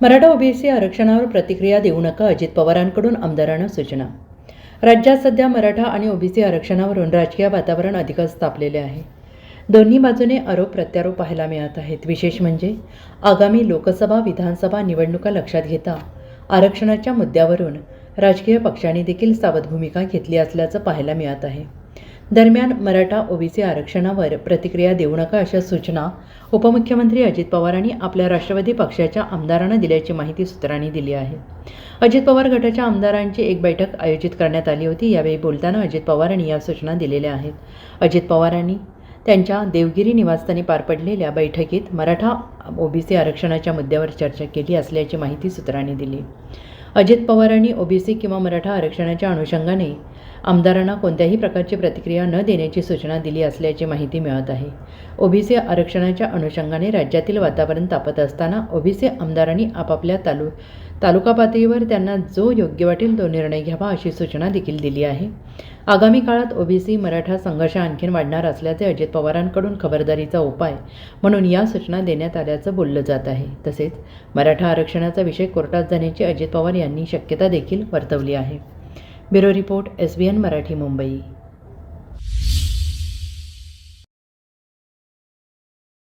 Maratha OBC आरक्षणावर प्रतिक्रिया देऊ नका अजित पवारांकडून आमदारांना सूचना. राज्यात सध्या मराठा आणि ओबीसी आरक्षणावरून राजकीय वातावरण अधिकच तापलेले आहे. दोन्ही बाजूने आरोप प्रत्यारोप पाहायला मिळत आहेत. विशेष म्हणजे आगामी लोकसभा विधानसभा निवडणुका लक्षात घेता आरक्षणाच्या मुद्द्यावरून राजकीय पक्षांनी देखील सावध भूमिका घेतली असल्याचं पाहायला मिळत आहे. दरम्यान मराठा ओबीसी आरक्षणावर प्रतिक्रिया देऊ नका अशा सूचना उपमुख्यमंत्री अजित पवारांनी आपल्या राष्ट्रवादी पक्षाच्या आमदारांना दिल्याची माहिती सूत्रांनी दिली आहे. अजित पवार गटाच्या आमदारांची एक बैठक आयोजित करण्यात आली होती. यावेळी बोलताना अजित पवारांनी या सूचना दिलेल्या आहेत. अजित पवारांनी त्यांच्या देवगिरी निवासस्थानी पार पडलेल्या बैठकीत मराठा ओबीसी आरक्षणाच्या मुद्द्यावर चर्चा केली असल्याची माहिती सूत्रांनी दिली. अजित पवारांनी ओबीसी किंवा मराठा आरक्षणाच्या अनुषंगाने आमदारांना कोणत्याही प्रकारची प्रतिक्रिया न देण्याची सूचना दिली असल्याची माहिती मिळत आहे. ओबीसी आरक्षणाच्या अनुषंगाने राज्यातील वातावरण तापत असताना ओबीसी आमदारांनी आपापल्या तालु तालुका पातळीवर त्यांना जो योग्य वाटेल तो निर्णय घ्यावा अशी सूचना देखील दिली आहे. आगामी काळात ओबीसी मराठा संघर्ष आणखीन वाढणार असल्याचे अजित पवारांकडून खबरदारीचा उपाय म्हणून या सूचना देण्यात आल्याचं बोललं जात आहे. तसेच मराठा आरक्षणाचा विषय कोर्टात जाण्याची अजित पवार यांनी शक्यता देखील वर्तवली आहे. Bureau report S B N Marathi Mumbai.